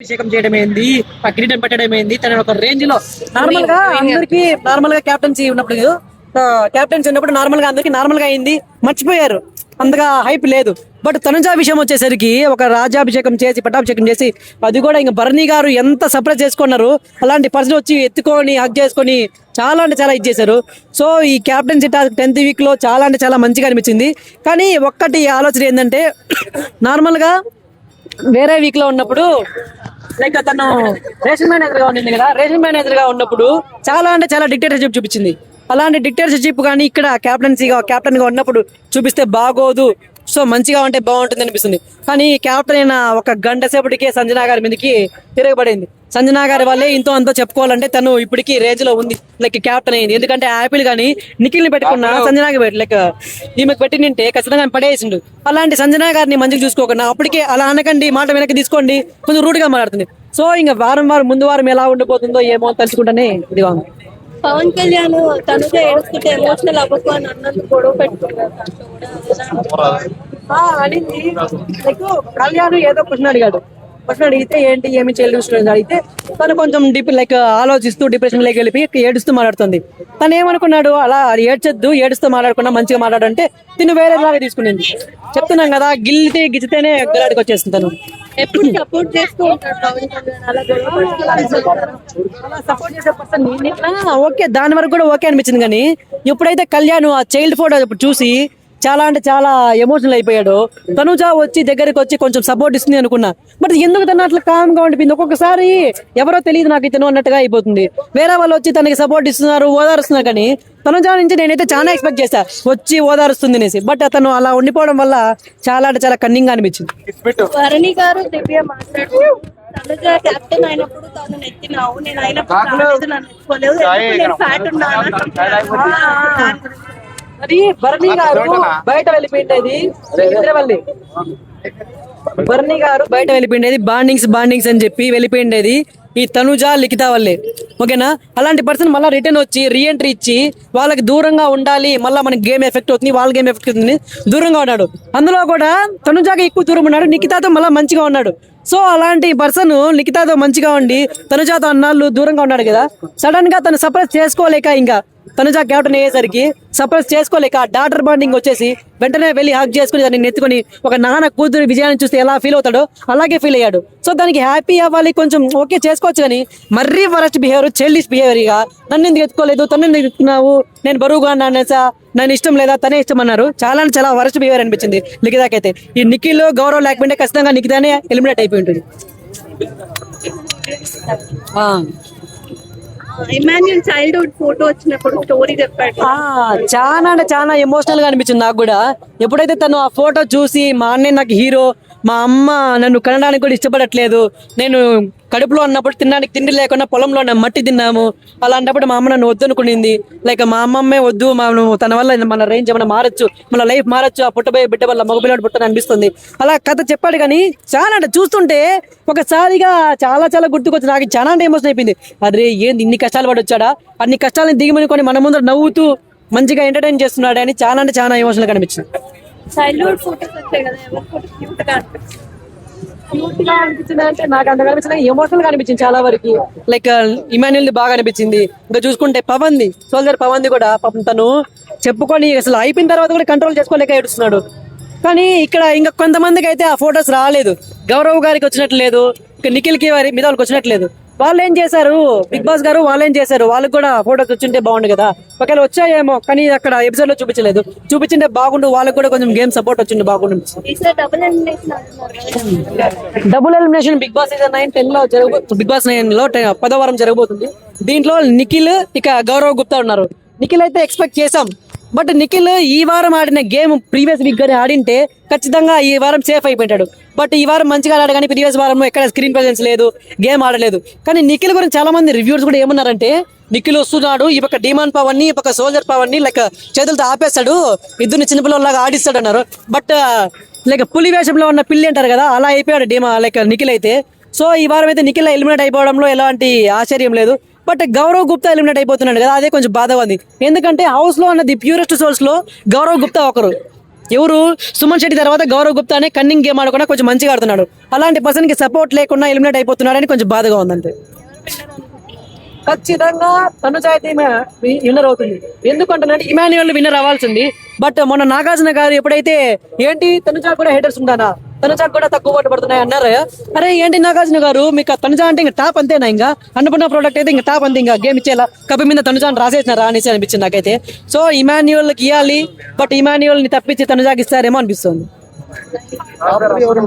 అభిషేకం చేయడం ఏంది ఆ కిరీటం పెట్టడం ఏంది తన ఒక రేంజ్లో నార్మల్గా అందరికి నార్మల్గా క్యాప్టెన్సీ ఉన్నప్పుడు క్యాప్టెన్సీ ఉన్నప్పుడు నార్మల్గా అందరికి నార్మల్గా అయింది. మర్చిపోయారు. అంతగా హైప్ లేదు. బట్ తనుజా విషయం వచ్చేసరికి ఒక రాజాభిషేకం చేసి పట్టాభిషేకం చేసి అది కూడా ఇంకా భరణి గారు ఎంత సర్ప్రైజ్ చేసుకున్నారు. అలాంటి పర్సన్ వచ్చి ఎత్తుకొని హక్ చేసుకొని చాలా అంటే చాలా ఇచ్చేశారు సో ఈ క్యాప్టెన్సీ టాస్క్ టెన్త్ వీక్లో చాలా అంటే చాలా మంచిగా అనిపించింది. కానీ ఒక్కటి ఆలోచన ఏంటంటే నార్మల్గా వేరే వీక్లో ఉన్నప్పుడు లైక్ తను రేషన్ మేనేజర్గా ఉండింది కదా రేషన్ మేనేజర్గా ఉన్నప్పుడు చాలా అంటే చాలా డిక్టేటర్షిప్ చూపించింది. అలాంటి డిక్టేటర్షిప్ కానీ ఇక్కడ క్యాప్టెన్సీగా కెప్టెన్గా ఉన్నప్పుడు చూపిస్తే బాగోదు. సో మంచిగా ఉంటే బాగుంటుంది అనిపిస్తుంది. కానీ క్యాప్టెన్ అయిన ఒక గంట సేపటికే సంజనా గారి మీదకి తిరగబడింది. సంజనా గారి వల్లే ఇంతో అంతో చెప్పుకోవాలంటే తను ఇప్పటికి రేంజ్లో ఉంది. లైక్ క్యాప్టెన్ అయింది. ఎందుకంటే యాపిల్ గానీ నిఖిల్ని పెట్టుకున్న సంజనాకి పెట్టి లైక్ ఈమెకు పెట్టి నింటే ఖచ్చితంగా పడేసిండు. అలాంటి సంజనా గారిని మంచిగా చూసుకోకుండా అప్పటికే అలా అనకండి మాట వెనక్కి తీసుకోండి కొంచెం రూట్గా మాట్లాడుతుంది. సో ఇంకా వారం వారం ముందు వారం ఎలా ఉండిపోతుందో ఏమో తెలుసుకుంటానే ఇదిగా ఉంది. పవన్ కళ్యాణ్ తనుజ ఏడుస్తుంటే ఎమోషనల్ అవ్వకు అని అన్నందుకు గొడవ పెట్టుకున్నారు దాంట్లో కూడా. ఆ, అనింది. లైక్ కళ్యాణ్ ఏదో క్వశ్చన్ అడిగాడు. క్వశ్చన్ అడిగితే ఏంటి ఏమి చేయలేదు అడిగితే తను కొంచెం డిప్ లైక్ ఆలోచిస్తూ డిప్రెషన్లోకి వెళ్ళిపోయి ఏడుస్తూ మాట్లాడుతుంది. తను ఏమనుకున్నాడు అలా ఏడ్చొద్దు ఏడుస్తూ మాట్లాడకుండా మంచిగా మాట్లాడంటే తిను వేరే లాగా తీసుకునింది. చెప్తున్నాం కదా గిల్లితే గిచ్చితేనే గలాడికి వచ్చేస్తుంది తను. ఎప్పుడు సపోర్ట్ చేస్తూ సపోర్ట్ చేసే పర్సన్ ఓకే దాని వరకు కూడా ఓకే అనిపించింది కానీ ఎప్పుడైతే కళ్యాణ్ ఆ చైల్డ్ ఫోటో చూసి చాలా అంటే చాలా ఎమోషనల్ అయిపోయాడు. తనుజ వచ్చి దగ్గరికి వచ్చి కొంచెం సపోర్ట్ ఇస్తుంది అనుకున్నా. బట్ ఎందుకు తను అట్లా కామ్గా ఉండిపోయింది? ఒక్కొక్కసారి ఎవరో తెలియదు నాకు ఇతను అన్నట్టుగా అయిపోతుంది. వేరే వాళ్ళు వచ్చి తనకి సపోర్ట్ ఇస్తున్నారు ఓదారుస్తున్నారు కానీ తనుజ నుంచి నేనైతే చాలా ఎక్స్పెక్ట్ చేశా. వచ్చి ఓదారుస్తుంది అనేసి. బట్ అతను అలా ఉండిపోవడం వల్ల చాలా అంటే చాలా కన్నింగ్ అనిపించింది. భరణి గారు దివ్య మాట్లాడుతూ తనుజ కెప్టెన్ అయినప్పుడు తను నెత్తినావు నేను అయినప్పుడు నన్ను ఫ్యాట్ ఉన్నాను అది భరణి గారు బయట వెళ్ళిపోయిండేది. ఇంద్రవల్లి భరణి గారు బయట వెళ్ళిపోయిండేది. బాండింగ్స్ బాండింగ్స్ అని చెప్పి వెళ్ళిపోయిండేది. ఈ తనుజ లిఖిత వల్లే. ఓకేనా? అలాంటి పర్సన్ మళ్ళీ రిటర్న్ వచ్చి రీఎంట్రీ ఇచ్చి వాళ్ళకి దూరంగా ఉండాలి. మళ్ళీ మనకి గేమ్ ఎఫెక్ట్ అవుతుంది వాళ్ళ గేమ్ ఎఫెక్ట్ అవుతుంది. దూరంగా ఉన్నాడు. అందులో కూడా తనుజాకి ఎక్కువ దూరం ఉన్నాడు. నిఖితాతో మళ్ళీ మంచిగా ఉన్నాడు. సో అలాంటి పర్సన్ నిఖితాతో మంచిగా ఉండి తనుజాతో అన్నాళ్ళు దూరంగా ఉన్నాడు కదా. సడన్గా తను సర్ప్రైజ్ చేసుకోలేక ఇంకా తనుజా క్యాప్టెన్ అయ్యేసరికి సర్ప్రైజ్ చేసుకోలేక డాటర్ బాండింగ్ వచ్చేసి వెంటనే వెళ్ళి హాక్ చేసుకుని దాన్ని నెత్తుకొని ఒక నాన్న కూతురు విజయాన్ని చూస్తే ఎలా ఫీల్ అవుతాడో అలాగే ఫీల్ అయ్యాడు. సో దానికి హ్యాపీ అవ్వాలి కొంచెం ఓకే చేసుకోవచ్చు కానీ మర్రీ వరస్ట్ బిహేవియర్ చెల్లిస్ బిహేవియర్గా నన్ను ఎందుకు ఎత్తుకోలేదు తను ఎందుకు ఎత్తుకున్నావు నేను బరువుగా అనేసా నన్ను ఇష్టం లేదా తనే ఇష్టం అన్నారు. చాలా చాలా వరస్ట్ బిహేవియర్ అనిపించింది నిఖితాకైతే. ఈ నిఖిల్ గౌరవ్ లేకపోతే ఖచ్చితంగా నిఖితానే ఎలిమినేట్ అయిపోయి ఉంటుంది. ఆ. ఇమాన్యుల్ చైల్డ్హుడ్ ఫోటో వచ్చినప్పుడు స్టోరీ చెప్పాడు. చాలా అంటే చాలా ఎమోషనల్గా అనిపించింది నాకు కూడా. ఎప్పుడైతే తను ఆ ఫోటో చూసి మా అన్నయ్య నాకు హీరో మా అమ్మ నన్ను కనడానికి కూడా ఇష్టపడట్లేదు. నేను కడుపులో ఉన్నప్పుడు తినడానికి తిండి లేకుండా పొలంలో ఉన్న మట్టి తిన్నాము. అలాంటప్పుడు మా అమ్మ నన్ను వద్దనుకునింది. లైక్ మా అమ్మమ్మే వద్దు మనం తన వల్ల మన రేంజ్ ఏమైనా మారచ్చు మన లైఫ్ మారచ్చు ఆ పుట్టబోయే బిడ్డ వల్ల మగపిల్లాడు పుట్టని అనిపిస్తుంది. అలా కథ చెప్పాడు కానీ చాలా అంటే చూస్తుంటే ఒకసారిగా చాలా చాలా గుర్తుకొచ్చి నాకు చాలా అంటే ఎమోషన్ అయిపోయింది. అరే ఏంది ఇన్ని కష్టాలు పడి వచ్చాడా? అన్ని కష్టాలను దిగమనుకొని మన ముందర నవ్వుతూ మంచిగా ఎంటర్టైన్ చేస్తున్నాడు అని చాలా అంటే చాలా ఎమోషనల్ కనిపించింది చైల్డ్హుడ్ ఫోటోస్ వచ్చాయి కదా ఎవరి ఫోటో క్యూట్గా అనిపించింది? క్యూట్గా అనిపించింది అంటే నాకు అంత ఎమోషనల్గా అనిపించింది చాలా వరకు. లైక్ ఇమాన్యుల్ బాగా అనిపించింది. ఇంకా చూసుకుంటే Pawan the soldier Pawan the కూడా పాపం తను చెప్పుకొని అసలు అయిపోయిన తర్వాత కూడా కంట్రోల్ చేసుకోలేక ఏడుస్తున్నాడు. కానీ ఇక్కడ ఇంకా కొంతమందికి అయితే ఆ ఫొటోస్ రాలేదు. గౌరవ్ గారికి వచ్చినట్లు లేదు ఇంకా నిఖిల్కి వారి మీద వాళ్ళకి వచ్చినట్లు లేదు. వాళ్ళు ఏం చేశారు? బిగ్ బాస్ గారు వాళ్ళు ఏం చేశారు? వాళ్ళకి కూడా ఫొటోస్ వచ్చింటే బాగుండు కదా. ఒకవేళ వచ్చాయేమో కానీ అక్కడ ఎపిసోడ్లో చూపించలేదు. చూపించింటే బాగుండు వాళ్ళకి కూడా కొంచెం గేమ్ సపోర్ట్ వచ్చింది బాగుండు. Double elimination Big Boss season nine టెన్లో జరగబో బిగ్ బాస్ నైన్లో టె- పదో వారం జరగబోతుంది. దీంట్లో నిఖిల్ ఇక గౌరవ్ గుప్తా ఉన్నారు. నిఖిల్ అయితే ఎక్స్పెక్ట్ చేసాం బట్ నిఖిల్ ఈ వారం ఆడిన గేమ్ ప్రీవియస్ వీక్ గానీ ఆడింటే ఖచ్చితంగా ఈ వారం సేఫ్ అయిపోయాడు బట్ ఈ వారం మంచిగా ఆడాడు కానీ ప్రీవియస్ వారం ఎక్కడ స్క్రీన్ ప్రెజెన్స్ లేదు గేమ్ ఆడలేదు. కానీ నిఖిల్ గురించి చాలా మంది రివ్యూస్ కూడా ఏమన్నారంటే నిఖిల్ వస్తున్నాడు ఈ పక్క డిమాండ్ పవన్ని ఈ పక్క సోల్జర్ పవన్ని లైక్ చేతులతో ఆపేస్తాడు ఇద్దరిని చిన్నపిల్లలాగా ఆడిస్తాడు అన్నారు. బట్ లైక్ పులి వేషంలో ఉన్న పిల్లి అంటారు కదా అలా అయిపోయాడు డీమా లైక్ నిఖిల్ అయితే. సో ఈ వారం అయితే నిఖిల్ ఎలిమినేట్ అయిపోవడంలో ఎలాంటి ఆశ్చర్యం లేదు. బట్ గౌరవ్ గుప్తా ఎలిమినేట్ అయిపోతున్నాడు కదా అదే కొంచెం బాధగా ఉంది. ఎందుకంటే హౌస్లో ఉన్నది ప్యూరెస్ట్ సోర్స్లో గౌరవ్ గుప్తా ఒకరు. ఎవరు? సుమన్ శెట్టి తర్వాత గౌరవ్ గుప్తా అనే కన్నింగ్ గేమ్ ఆడకుండా కొంచెం మంచిగా ఆడుతున్నాడు. అలాంటి పర్సన్కి సపోర్ట్ లేకుండా ఎలిమినేట్ అయిపోతున్నాడని కొంచెం బాధగా ఉందంతే. ఖచ్చితంగా తనుజాయితీ విన్నర్ అవుతుంది. ఎందుకంటే ఇమాన్యువల్ విన్నర్ అవ్వాల్సింది. బట్ మొన్న నాగార్జున గారు ఎప్పుడైతే ఏంటి తనుజా కూడా హేటర్స్ ఉంటానా? తనుజా కూడా తక్కువ ఓటు పడుతున్నాయి అన్నారు. అరే ఏంటి నాగార్జున గారు? మీకు ఆ తనుజా అంటే ఇంకా టాప్ అంతేనా ఇంకా? అన్నపూర్ణ ప్రోడక్ట్ అయితే ఇంకా టాప్ అంతే ఇంకా. గేమ్ ఇచ్చేలా. కప్పి మీద తనుజాని రాసేసినారా అనేసి అనిపించింది నాకైతే. సో ఇమాన్యువల్కి ఇవ్వాలి బట్ ఇమాన్యువల్ని తప్పించి తనుజాకి ఇస్తారేమో అనిపిస్తుంది.